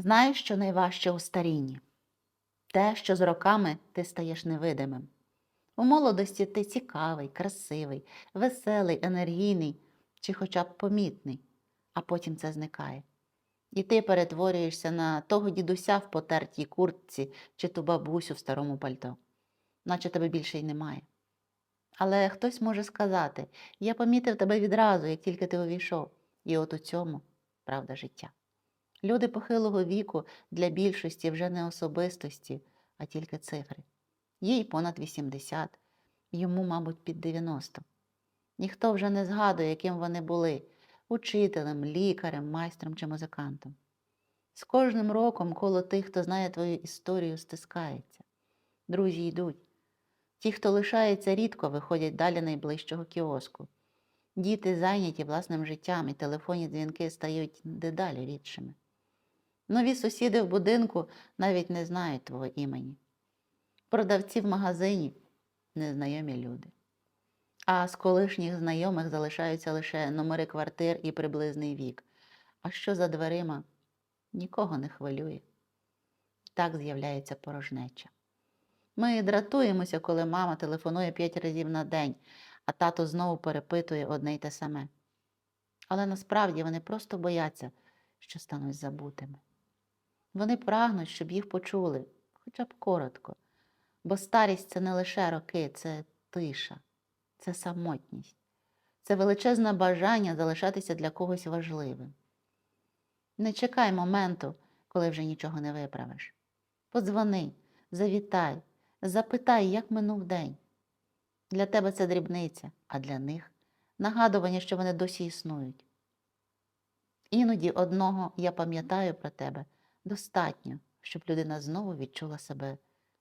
Знаєш, що найважче у старінні? Те, що з роками ти стаєш невидимим. У молодості ти цікавий, красивий, веселий, енергійний чи хоча б помітний, а потім це зникає. І ти перетворюєшся на того дідуся в потертій куртці чи ту бабусю в старому пальто, наче тебе більше й немає. Але хтось може сказати: я помітив тебе відразу, як тільки ти увійшов, і от у цьому правда життя. Люди похилого віку для більшості вже не особистості, а тільки цифри. Їй понад 80, йому, мабуть, під 90. Ніхто вже не згадує, яким вони були учителем, лікарем, майстром чи музикантом. З кожним роком коло тих, хто знає твою історію, стискається. Друзі йдуть. Ті, хто лишається рідко, виходять далі найближчого кіоску. Діти зайняті власним життям, і телефонні дзвінки стають дедалі рідшими. Нові сусіди в будинку навіть не знають твого імені. Продавці в магазині незнайомі люди. А з колишніх знайомих залишаються лише номери квартир і приблизний вік. А що за дверима нікого не хвилює. Так з'являється порожнеча. Ми дратуємося, коли мама телефонує п'ять разів на день, а тато знову перепитує одне й те саме. Але насправді вони просто бояться, що стануть забутими. Вони прагнуть, щоб їх почули, хоча б коротко, бо старість це не лише роки, це тиша, це самотність, це величезне бажання залишатися для когось важливим. Не чекай моменту, коли вже нічого не виправиш. Подзвони, завітай, запитай, як минув день. Для тебе це дрібниця, а для них нагадування, що вони досі існують. Іноді одного я пам'ятаю про тебе достатньо, щоб людина знову відчула себе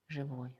живою.